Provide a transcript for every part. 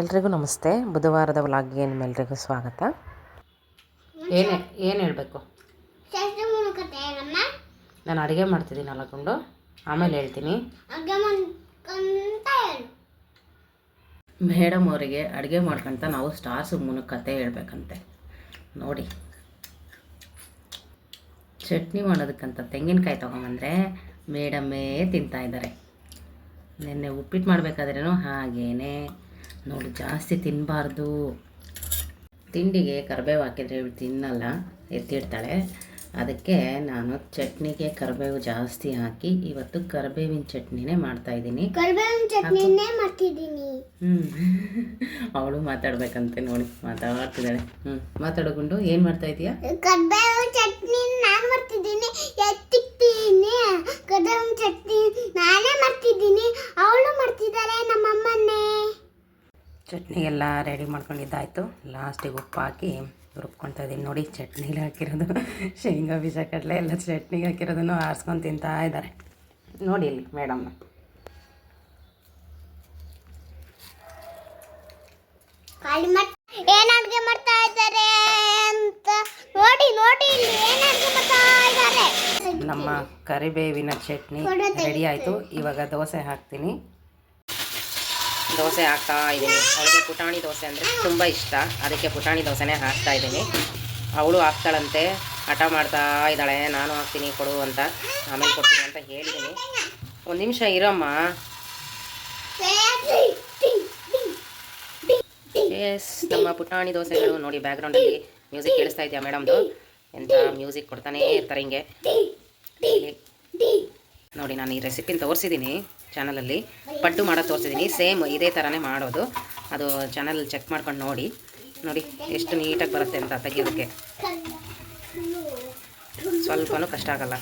ಎಲ್ರಿಗೂ ನಮಸ್ತೆ. ಬುಧವಾರದ ವ್ಲಾಗ್ಗೆ ನಿಮ್ಮೆಲ್ರಿಗೂ ಸ್ವಾಗತ. ಏನೇ ಏನು ಹೇಳಬೇಕು? ನಾನು ಅಡುಗೆ ಮಾಡ್ತಿದ್ದೀನಿ ಅಲ್ಲಕೊಂಡು ಆಮೇಲೆ ಹೇಳ್ತೀನಿ. ಮೇಡಮ್ ಅವರಿಗೆ ಅಡುಗೆ ಮಾಡ್ಕೊಂತ ನಾವು ಸ್ಟಾರ್ಸ್ ಮೂಲಕ ಕತೆ ಹೇಳ್ಬೇಕಂತೆ. ನೋಡಿ. ಚಟ್ನಿ ಮಾಡೋದಕ್ಕಂತ ತೆಂಗಿನಕಾಯಿ ತೊಗೊಂಬಂದರೆ ಮೇಡಮ್ಮೇ ತಿಂತಾಯಿದ್ದಾರೆ ನಿನ್ನೆ ಉಪ್ಪಿಟ್ಟು ಮಾಡಬೇಕಾದ್ರೂ ಹಾಗೇನೆ. ನೋಡಿ ಜಾಸ್ತಿ ತಿನ್ನಬಾರ್ದು ತಿಂಡಿಗೆ ಕರಿಬೇವು ಹಾಕಿದರೆ ಇವಳು ತಿನ್ನಲ್ಲ ಎತ್ತಿಡ್ತಾಳೆ. ಅದಕ್ಕೆ ನಾನು ಚಟ್ನಿಗೆ ಕರಿಬೇವು ಜಾಸ್ತಿ ಹಾಕಿ ಇವತ್ತು ಕರಿಬೇವಿನ ಚಟ್ನಿನೇ ಮಾಡ್ತಾಯಿದ್ದೀನಿ ಇದ್ದೀನಿ. ಚಟ್ನಿನೇ ಮಾಡ್ತಿದ್ದೀನಿ. ಹ್ಞೂ ಅವಳು ಮಾತಾಡ್ಬೇಕಂತೆ ನೋಡಿ ಮಾತಾಡ್ತಿದ್ದಾಳೆ. ಹ್ಞೂ ಮಾತಾಡಿಕೊಂಡು ಏನು ಮಾಡ್ತಾ ಇದೀಯಾ? ಕರಿಬೇವು ಚಟ್ನಿ ನಾನು ಮಾಡ್ತಿದ್ದೀನಿ. ಎತ್ತಿಕ್ತೀನಿ ಕರಿಬೇವಿನ ಚಟ್ನಿ ನಾನೇ ಮಾಡ್ತಿದ್ದೀನಿ ಅವಳು ಮಾಡ್ತಿದ್ದಾರೆ ನಮ್ಮಮ್ಮನ್ನೇ ಚಟ್ನಿಗೆಲ್ಲ ರೆಡಿ ಮಾಡ್ಕೊಂಡಿದ್ದಾಯಿತು. ಲಾಸ್ಟಿಗೆ ಉಪ್ಪು ಹಾಕಿ ರುಬ್ಕೊತಾ ಇದ್ದೀನಿ. ನೋಡಿ ಚಟ್ನಿಲಿ ಹಾಕಿರೋದು. ಶೇಂಗಾ ಬೀಜ ಕಡಲೆ ಎಲ್ಲ ಚಟ್ನಿಗೆ ಹಾಕಿರೋದನ್ನು ಆರಿಸ್ಕೊಂಡು ತಿಂತಾ ಇದ್ದಾರೆ. ನೋಡಿ ಇಲ್ಲಿ ಮೇಡಮ್ನ ಮಾಡ್ತಾ ಇದ್ದಾರೆ ಅಂತ. ನೋಡಿ ನೋಡಿ ಇಲ್ಲಿ ಏನ್ ಅಡ್ಗೆ ಮಾಡ್ತಾ ಇದ್ದಾರೆ. ನಮ್ಮ ಕರಿಬೇವಿನ ಚಟ್ನಿ ರೆಡಿ ಆಯಿತು. ಇವಾಗ ದೋಸೆ ಹಾಕ್ತೀನಿ. ದೋಸೆ ಹಾಕ್ತಾ ಇದ್ದೀನಿ. ಅವಳಿಗೆ ಪುಟಾಣಿ ದೋಸೆ ಅಂದರೆ ತುಂಬ ಇಷ್ಟ. ಅದಕ್ಕೆ ಪುಟಾಣಿ ದೋಸೆನೇ ಹಾಕ್ತಾ ಇದ್ದೀನಿ. ಅವಳು ಹಾಕ್ತಾಳಂತೆ. ಹಠ ಮಾಡ್ತಾ ಇದ್ದಾಳೆ. ನಾನು ಹಾಕ್ತೀನಿ ಕೊಡು ಅಂತ. ಆಮೇಲೆ ಕೊಡ್ತೀನಿ ಅಂತ ಹೇಳಿದ್ದೀನಿ. ಒಂದು ನಿಮಿಷ ಇರಮ್ಮ. ಎಸ್ ನಮ್ಮ ಪುಟಾಣಿ ದೋಸೆಗಳು ನೋಡಿ ಬ್ಯಾಕ್ಗ್ರೌಂಡಲ್ಲಿ ಮ್ಯೂಸಿಕ್ ಕೇಳಿಸ್ತಾ ಇದೆಯಾ ಮೇಡಮ್ದು ಎಂಥ ಮ್ಯೂಸಿಕ್ ಕೊಡ್ತಾನೇ ಇರ್ತಾರೆ ಹಿಂಗೆ. ನೋಡಿ, ನಾನು ಈ ರೆಸಿಪಿನ ತೋರಿಸಿದ್ದೀನಿ. ಚಾನಲಲ್ಲಿ ಪಡ್ಡು ಮಾಡೋದು ತೋರಿಸಿದ್ದೀನಿ ಸೇಮ್ ಇದೇ ಥರನೇ ಮಾಡೋದು. ಅದು ಚಾನಲ್ ಚೆಕ್ ಮಾಡ್ಕೊಂಡು ನೋಡಿ. ನೋಡಿ, ಎಷ್ಟು ನೀಟಾಗಿ ಬರುತ್ತೆ ಅಂತ ತೆಗಿಯೋದಕ್ಕೆ. ಸ್ವಲ್ಪನೂ ಕಷ್ಟ ಆಗಲ್ಲ.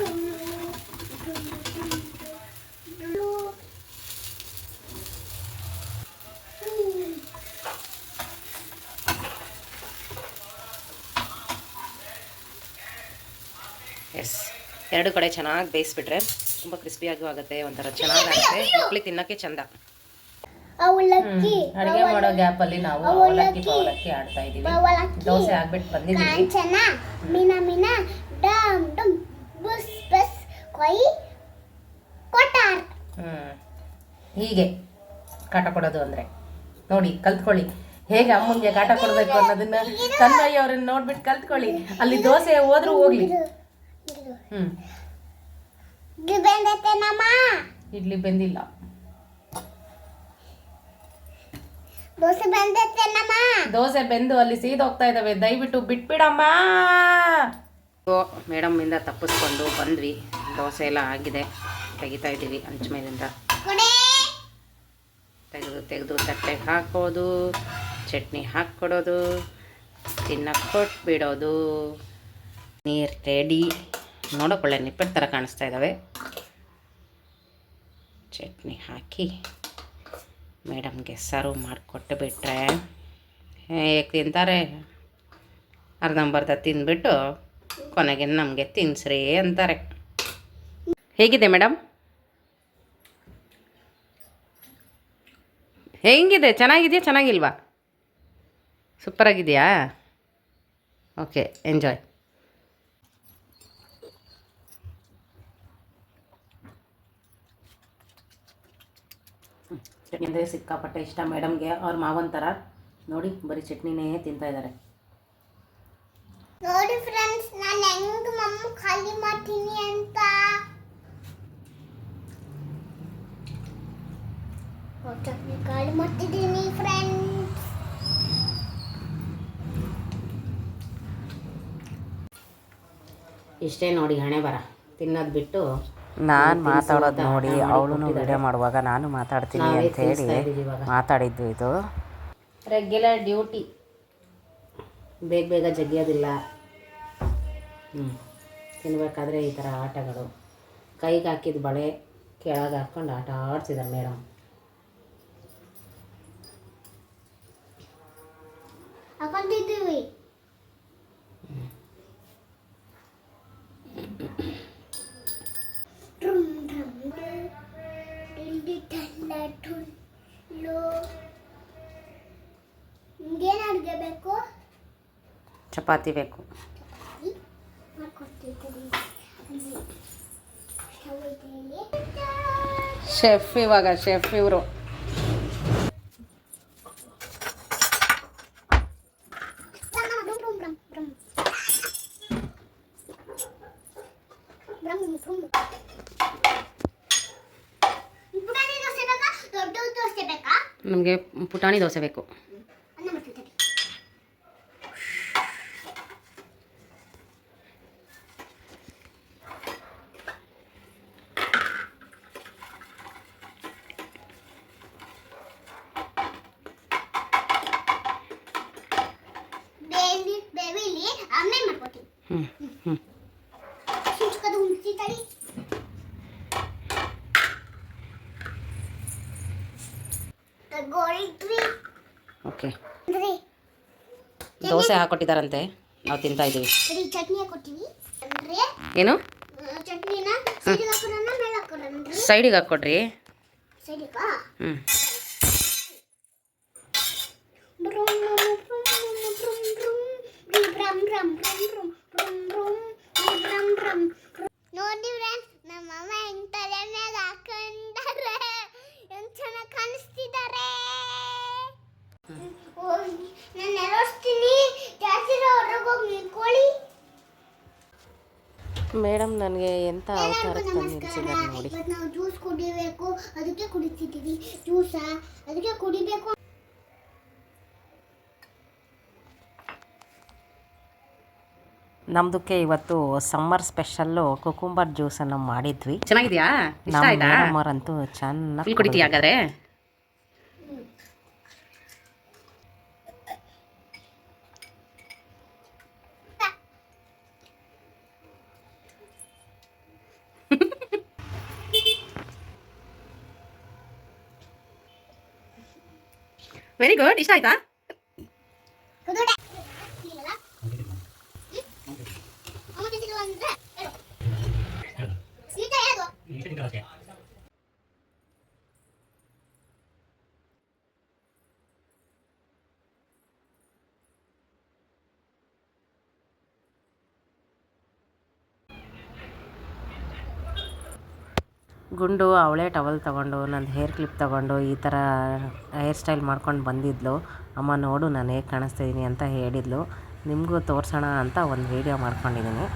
ಎಸ್ ಎರಡು ಕಡೆ ಚೆನ್ನಾಗಿ ಬೇಯಿಸ್ಬಿಟ್ರೆ ತುಂಬ ಕ್ರಿಸ್ಪಿಯಾಗೂ ಆಗುತ್ತೆ ಒಂಥರ ಚೆನ್ನಾಗಾಗುತ್ತೆ ಮಕ್ಳಿಗೆ ತಿನ್ನೋಕ್ಕೆ ಚಂದ. ಅವಲಕ್ಕಿ ಅಡುಗೆ ಮಾಡೋ ಗ್ಯಾಪಲ್ಲಿ ನಾವು ಅವಲಕ್ಕಿ ಪಾವಲಕ್ಕಿ ಆಡ್ತಾ ಇದ್ದೀವಿ. ದೋಸೆ ಆಗ್ಬಿಟ್ಟು ಬಂದಿದ್ದೀವಿ. ಕಾಂಚನ ಮೀನ ಮೀನ ಡಮ್ ಡಮ್ ಬಸ್ ಬಸ್ ಕೊಯ್ ಹೀಗೆ ಕಾಟ ಕೊಡೋದು ಅಂದರೆ. ನೋಡಿ ಕಲ್ತ್ಕೊಳ್ಳಿ. ಹೇಗೆ ಅಮ್ಮನಿಗೆ ಕಾಟ ಕೊಡಬೇಕು ಅನ್ನೋದನ್ನ ಕನ್ನಯ್ಯವ್ರನ್ನ ನೋಡ್ಬಿಟ್ಟು ಕಲ್ತ್ಕೊಳ್ಳಿ. ಅಲ್ಲಿ ದೋಸೆ ಹೋದ್ರೂ ಹೋಗ್ಲಿ. ಹ್ಮ್. ಇದು ಬೆಂದೈತೆ ನಮ್ಮ ಇಡ್ಲಿ ಬೆಂದಿಲ್ಲ. ದೋಸೆ ಬೆಂದೈತೆ ನಮ್ಮ ದೋಸೆ ಬೆಂದು ಅಲ್ಲಿ ಸೀದೋಗ್ತಾ ಇದಾವೆ ದಯವಿಟ್ಟು ಬಿಟ್ಬಿಡಮ್ಮ. ಓ ಮೇಡಮ್ಮಿಂದ ತಪ್ಪಿಸ್ಕೊಂಡು ಬಂದ್ವಿ. ದೋಸೆ ಎಲ್ಲ ಆಗಿದೆ. ತೆಗಿತಾ ಇದ್ದೀವಿ ಹಂಚ ಮೇಲಿಂದ. ತೆಗೆದು ತೆಗೆದು ತಟ್ಟೆಗೆ ಹಾಕೋದು ಚಟ್ನಿ ಹಾಕ್ಕೊಡೋದು ತಿನ್ನಕ್ಕೆ ಕೊಟ್ಬಿಡೋದು ನೀರು ರೆಡಿ. ನೋಡೋಕೊಳ್ಳೆ ನಿಪ್ಪಟ್ಟು ಥರ ಕಾಣಿಸ್ತಾ ಇದ್ದಾವೆ. ಚಟ್ನಿ ಹಾಕಿ ಮೇಡಮ್ಗೆ ಸರ್ವ್ ಮಾಡಿಕೊಟ್ಟು ಬಿಟ್ಟರೆ ಹೇಗೆ ತಿಂತಾರೆ? ಅರ್ಧಂಬರ್ಧ ತಿಂದ್ಬಿಟ್ಟು ಕೊನೆಗೆ ನಮಗೆ ತಿನ್ಸ್ರಿ ಅಂತಾರೆ. ಹೇಗಿದೆ ಮೇಡಮ್? ಹೆಂಗಿದೆ? ಚೆನ್ನಾಗಿದೆಯಾ, ಚೆನ್ನಾಗಿಲ್ವಾ? ಸೂಪರಾಗಿದೆಯಾ? Okay, enjoy. ಚಟ್ನಿ ಅಂದರೆ ಸಿಕ್ಕಾಪಟ್ಟೆ ಇಷ್ಟ ಮೇಡಮ್ಗೆ ಅವ್ರ ಮಾವನ ಥರ ನೋಡಿ ಬರೀ ಚಟ್ನಿನೇ ತಿಂತಾ ಇದ್ದಾರೆ ನೋಡಿ ಫ್ರೆಂಡ್ಸ್ ನಾನು ಹೆಂಗ್ ಮಮ್ಮ ಖಾಲಿ ಮಾಡ್ತೀನಿ ಅಂತ? ಚಟ್ನಿ ಖಾಲಿ ಮಾಡ್ತಿದ್ದೀನಿ ಫ್ರೆಂಡ್ಸ್ ಇಷ್ಟೇ ನೋಡಿ ಹಣೆ ಬರ. ತಿನ್ನೋದು ಬಿಟ್ಟು ನಾನು ಮಾತಾಡೋದು ನೋಡಿ ಅವಳು ವಿಡಿಯೋ ಮಾಡುವಾಗ ನಾನು ಮಾತಾಡ್ತೀನಿ ಅಂತ ಹೇಳಿ ಇವಾಗ. ಮಾತಾಡಿದ್ದು ಇದು. Regular duty. ಬೇಗ ಬೇಗ ಜಗಿಯೋದಿಲ್ಲ. ಹ್ಞೂ ತಿನ್ಬೇಕಾದ್ರೆ ಈ ಥರ ಆಟಗಳು. ಕೈಗೆ ಹಾಕಿದ ಬಳೆ ಕೆಳಗೆ ಹಾಕ್ಕೊಂಡು ಆಟ ಆಡ್ತಿದ್ದಾರೆ ಮೇಡಮ್. ಚಪಾತಿ ಬೇಕು. ಶೆಫ್ ಇವಾಗ ಶೆಫ್ ಇವರು. ನಮಗೆ ಪುಟಾಣಿ ದೋಸೆ ಬೇಕು. ಹ್ಞೂ ಹ್ಞೂ ಓಕೆ ದೋಸೆ ಹಾಕೊಟ್ಟಿದ್ದಾರಂತೆ ನಾವು ತಿಂತಾ ಇದ್ದೀವಿ ಏನು ಆ, ಚಟ್ನಿನ ಸೈಡಿಗೆ ಬ್ರಮ್ ಬ್ರಮ್ ಬ್ರಮ್ ಬ್ರಮ್ ಬ್ರಮ್ ಬ್ರಮ್ ಹ್ಞೂ ನೋಡಿ ಫ್ರೆಂಡ್ಸ್ ನಮ್ಮ ಅಮ್ಮ ಹೆಂಗ್ ತಲೆ ಮೇಲೆ ಹಾಕೊಂಡಾರೆ ಹೆಂಗ್ ಚೆನ್ನಾಗಿ ಕಾಣಿಸ್ತಿದ್ದಾರೆ ನಾನು ನೆರೋಸ್ತೀನಿ ಜಾಸ್ತಿ ಹೊರಗೆ ಹೋಗಿ ನಿಂತ್ಕೊಳ್ಳಿ. ಮೇಡಮ್ ನನಗೆ ಎಂಥ ಅವತಾರಕ್ಕೆ ತಂದು ನಮಸ್ಕಾರ. ನಿಲ್ಸಿದ್ದಾರೆ ನೋಡಿ. ಇವತ್ತು ನಾವು ಜ್ಯೂಸ್ ಕುಡಿಬೇಕು. ಅದಕ್ಕೆ ಕುಡಿತಿದ್ದೀವಿ. ಜ್ಯೂಸ? ಅದಕ್ಕೆ ಕುಡಿಬೇಕು. ನಮ್ದಕ್ಕೆ ಇವತ್ತು ಸಮ್ಮರ್ ಸ್ಪೆಷಲ್ಲು ಕುಕುಂಬರ್ ಜ್ಯೂಸನ್ನು ಮಾಡಿದ್ವಿ. ಚೆನ್ನಾಗಿದೆಯಾ? ನಮ್ಮ ಆಯ್ತಾ? ಮೇಡಮ್ ಅವರಂತೂ ಚೆನ್ನಾಗಿ ಕುಡಿತೀಯ ಹಾಗಾದ್ರೆ? ವೆರಿ ಗುಡ್ ಇಷ್ಟ ಆಯ್ತಾ ಗುಂಡು, ಅವಳೇ ಟವಲ್ ತಗೊಂಡು, ನಂದು ಹೇರ್ ಕ್ಲಿಪ್ ತಗೊಂಡು, ಈ ಥರ ಹೇರ್ ಸ್ಟೈಲ್ ಮಾಡ್ಕೊಂಡು ಬಂದಿದ್ಲು. ಅಮ್ಮ ನೋಡು, ನಾನು ಹೇಗೆ ಕಾಣಿಸ್ತಿದ್ದೀನಿ ಅಂತ ಹೇಳಿದ್ಲು. ನಿಮಗೂ ತೋರಿಸೋಣ ಅಂತ ಒಂದು ವೀಡಿಯೋ ಮಾಡ್ಕೊಂಡಿದ್ದೀನಿ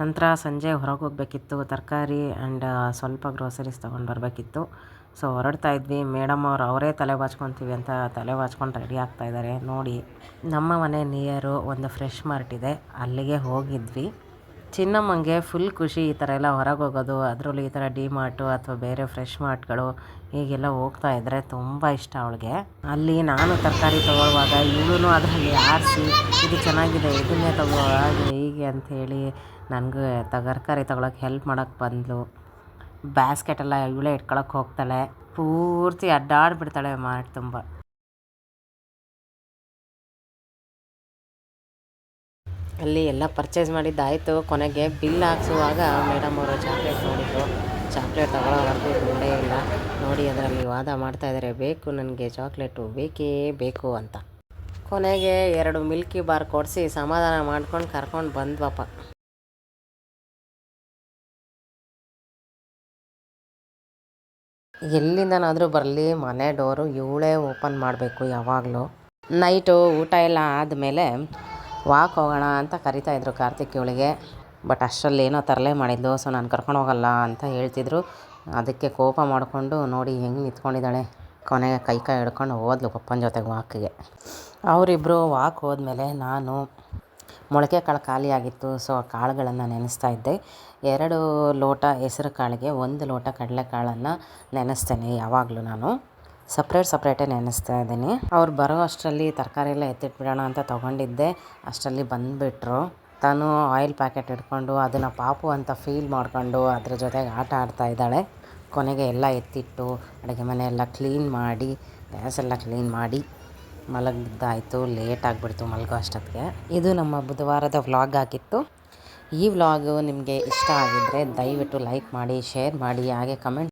ನಂತರ ಸಂಜೆ ಹೊರಗೆ ಹೋಗಬೇಕಿತ್ತು ತರಕಾರಿ ಆ್ಯಂಡ್ ಸ್ವಲ್ಪ ಗ್ರೋಸರೀಸ್ ತೊಗೊಂಡು ಬರಬೇಕಿತ್ತು. ಸೊ ಹೊರಡ್ತಾ ಇದ್ವಿ. ಮೇಡಮ್ ಅವ್ರು ಅವರೇ ತಲೆ ಬಾಚ್ಕೊತೀವಿ ಅಂತ ತಲೆ ಬಾಚ್ಕೊಂಡು ರೆಡಿ ಆಗ್ತಾ ಇದ್ದಾರೆ ನೋಡಿ, ನಮ್ಮ ಮನೆ ನಿಯರು ಒಂದು ಫ್ರೆಶ್ ಮಾರ್ಟ್ ಇದೆ. ಅಲ್ಲಿಗೆ ಹೋಗಿದ್ವಿ. ಚಿನ್ನಮ್ಮಂಗೆ ಫುಲ್ ಖುಷಿ ಈ ಥರ ಎಲ್ಲ ಹೊರಗೆ ಹೋಗೋದು ಅದರಲ್ಲೂ ಈ ಥರ ಡಿ ಮಾರ್ಟು ಅಥವಾ ಬೇರೆ ಫ್ರೆಶ್ ಮಾರ್ಟ್ಗಳು ಹೀಗೆಲ್ಲ ಹೋಗ್ತಾ ಇದ್ದರೆ ತುಂಬ ಇಷ್ಟ ಅವಳಿಗೆ. ಅಲ್ಲಿ ನಾನು ತರಕಾರಿ ತೊಗೊಳ್ಳುವಾಗ ಇವಳು ಅದರಲ್ಲಿ ಆರಿಸಿ, ಇದು ಚೆನ್ನಾಗಿದೆ, ಇದನ್ನೇ ತಗೋ, ಹಾಗೆ ಹೀಗೆ ಅಂಥೇಳಿ ನನಗೆ ತರಕಾರಿ ತೊಗೊಳಕ್ಕೆ ಹೆಲ್ಪ್ ಮಾಡೋಕ್ಕೆ ಬಂದಳು ಬ್ಯಾಸ್ಕೆಟೆಲ್ಲ ಇವಳೇ ಇಟ್ಕೊಳಕ್ಕೆ ಹೋಗ್ತಾಳೆ. ಪೂರ್ತಿ ಅಡ್ಡಾಡ್ಬಿಡ್ತಾಳೆ ಮಾರ್ಟ್ ತುಂಬ. ಅಲ್ಲಿ ಎಲ್ಲ ಪರ್ಚೇಸ್ ಮಾಡಿದ್ದಾಯಿತು. ಕೊನೆಗೆ ಬಿಲ್ ಹಾಕ್ಸುವಾಗ ಮೇಡಮ್ ಅವರು ಚಾಕ್ಲೇಟ್ ನೋಡಿದ್ರು. ಚಾಕ್ಲೇಟ್ ತಗೊಳ್ಳೋವರೆಗೂ ಬಿಡೇ ಇಲ್ಲ. ನೋಡಿ ಅದರಲ್ಲಿ ವಾದ ಮಾಡ್ತಾ ಇದ್ದಾರೆ ಬೇಕು ನನಗೆ ಚಾಕ್ಲೇಟು ಬೇಕೇ ಬೇಕು ಅಂತ. ಕೊನೆಗೆ ಎರಡು ಮಿಲ್ಕಿ ಬಾರ್ ಕೊಡಿಸಿ ಸಮಾಧಾನ ಮಾಡ್ಕೊಂಡು ಕರ್ಕೊಂಡು ಬಂದ್ವಪ್ಪ. ಎಲ್ಲಿಂದನಾದರೂ ಬರಲಿ, ಮನೆ ಡೋರು ಇವಳೇ ಓಪನ್ ಮಾಡಬೇಕು ಯಾವಾಗಲೂ. ನೈಟು ಊಟ ಎಲ್ಲ ಆದಮೇಲೆ ವಾಕ್ ಹೋಗೋಣ ಅಂತ ಕರಿತಾ ಇದ್ರು ಕಾರ್ತಿಕ್ ಇವಳಿಗೆ. ಬಟ್ ಅಷ್ಟರಲ್ಲಿ ಏನೋ ತರಲೆ ಮಾಡಿದ್ಲು ಸೊ ನಾನು ಕರ್ಕೊಂಡು ಹೋಗಲ್ಲ ಅಂತ ಹೇಳ್ತಿದ್ರು. ಅದಕ್ಕೆ ಕೋಪ ಮಾಡಿಕೊಂಡು ನೋಡಿ ಹೆಂಗೆ ನಿಂತ್ಕೊಂಡಿದ್ದಾಳೆ. ಕೊನೆಗೆ ಕೈ ಕೈ ಹಿಡ್ಕೊಂಡು ಹೋದ್ಲು ಪಪ್ಪನ ಜೊತೆಗೆ ವಾಕಿಗೆ. ಅವರಿಬ್ಬರು ವಾಕ್ ಹೋದ್ಮೇಲೆ ನಾನು ಮೊಳಕೆ ಕಾಳು ಖಾಲಿಯಾಗಿತ್ತು ಸೊ ಆ ಕಾಳುಗಳನ್ನು ನೆನೆಸ್ತಾ ಇದ್ದೆ. ಎರಡು ಲೋಟ ಹೆಸರು ಕಾಳಿಗೆ, ಒಂದು ಲೋಟ ಕಡಲೆಕಾಳನ್ನು ನೆನೆಸ್ತೇನೆ ಯಾವಾಗಲೂ ನಾನು. ಸಪ್ರೇಟ್ ಸಪ್ರೇಟೇ ನೆನೆಸ್ತಾ ಇದ್ದೀನಿ. ಅವ್ರು ಬರೋ ಅಷ್ಟರಲ್ಲಿ ತರಕಾರಿ ಎಲ್ಲ ಎತ್ತಿಟ್ಬಿಡೋಣ ಅಂತ ತೊಗೊಂಡಿದ್ದೆ. ಅಷ್ಟರಲ್ಲಿ ಬಂದುಬಿಟ್ರು. ತಾನು ಆಯಿಲ್ ಪ್ಯಾಕೆಟ್ ಇಟ್ಕೊಂಡು ಅದನ್ನು ಪಾಪು ಅಂತ ಫೀಲ್ ಮಾಡಿಕೊಂಡು ಅದ್ರ ಜೊತೆಗೆ ಆಟ ಆಡ್ತಾ ಇದ್ದಾಳೆ. ಕೊನೆಗೆ ಎಲ್ಲ ಎತ್ತಿಟ್ಟು ಅಡುಗೆ ಮನೆ ಎಲ್ಲ ಕ್ಲೀನ್ ಮಾಡಿ ಗ್ಯಾಸ್ ಎಲ್ಲ ಕ್ಲೀನ್ ಮಾಡಿ ಮಲಗಿದ್ದಾಯಿತು ಲೇಟ್ ಆಗಿಬಿಡ್ತು ಮಲಗೋ ಅಷ್ಟೊತ್ತಿಗೆ. ಇದು ನಮ್ಮ ಬುಧವಾರದ ವ್ಲಾಗ್ ಆಗಿತ್ತು. ಈ ವ್ಲಾಗು ನಿಮಗೆ ಇಷ್ಟ ಆಗಿದ್ದರೆ ದಯವಿಟ್ಟು ಲೈಕ್ ಮಾಡಿ ಶೇರ್ ಮಾಡಿ, ಹಾಗೆ ಕಮೆಂಟ್